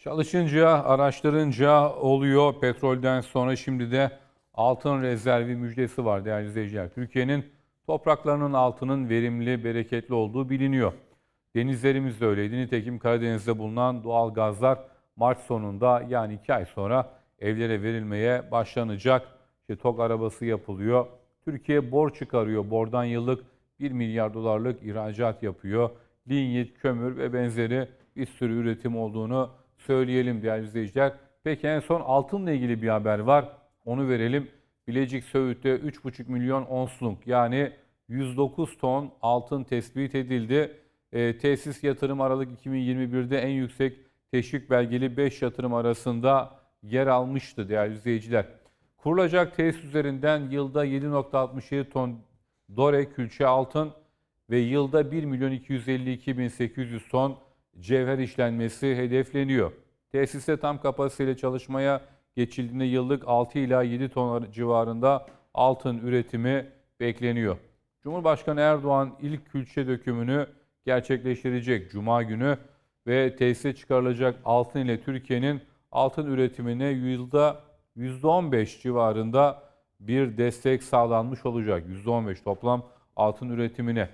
Çalışınca, araştırınca oluyor. Petrolden sonra şimdi de altın rezervi müjdesi var değerli izleyiciler. Türkiye'nin topraklarının altının verimli, bereketli olduğu biliniyor. Denizlerimiz de öyleydi. Nitekim Karadeniz'de bulunan doğal gazlar Mart sonunda yani 2 ay sonra evlere verilmeye başlanacak. İşte TOG arabası yapılıyor. Türkiye borç çıkarıyor. Bordan yıllık 1 milyar dolarlık ihracat yapıyor. Linyit, kömür ve benzeri bir sürü üretim olduğunu söyleyelim değerli izleyiciler. Peki en son altınla ilgili bir haber var. Onu verelim. Bilecik Söğüt'te 3,5 milyon onsluk yani 109 ton altın tespit edildi. E, tesis yatırım Aralık 2021'de en yüksek teşvik belgeli 5 yatırım arasında yer almıştı değerli izleyiciler. Kurulacak tesis üzerinden yılda 7.67 ton dore külçe altın ve yılda 1 milyon 252 bin 800 ton cevher işlenmesi hedefleniyor. Tesiste tam kapasiteyle çalışmaya geçildiğinde yıllık 6 ila 7 ton civarında altın üretimi bekleniyor. Cumhurbaşkanı Erdoğan ilk külçe dökümünü gerçekleştirecek Cuma günü ve tesise çıkarılacak altın ile Türkiye'nin altın üretimine yılda %15 civarında bir destek sağlanmış olacak. %15 toplam altın üretimine.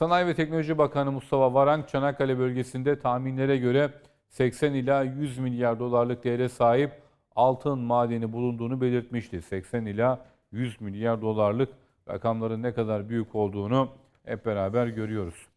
Sanayi ve Teknoloji Bakanı Mustafa Varank, Çanakkale bölgesinde tahminlere göre 80 ila 100 milyar dolarlık değere sahip altın madeni bulunduğunu belirtmişti. 80 ila 100 milyar dolarlık rakamların ne kadar büyük olduğunu hep beraber görüyoruz.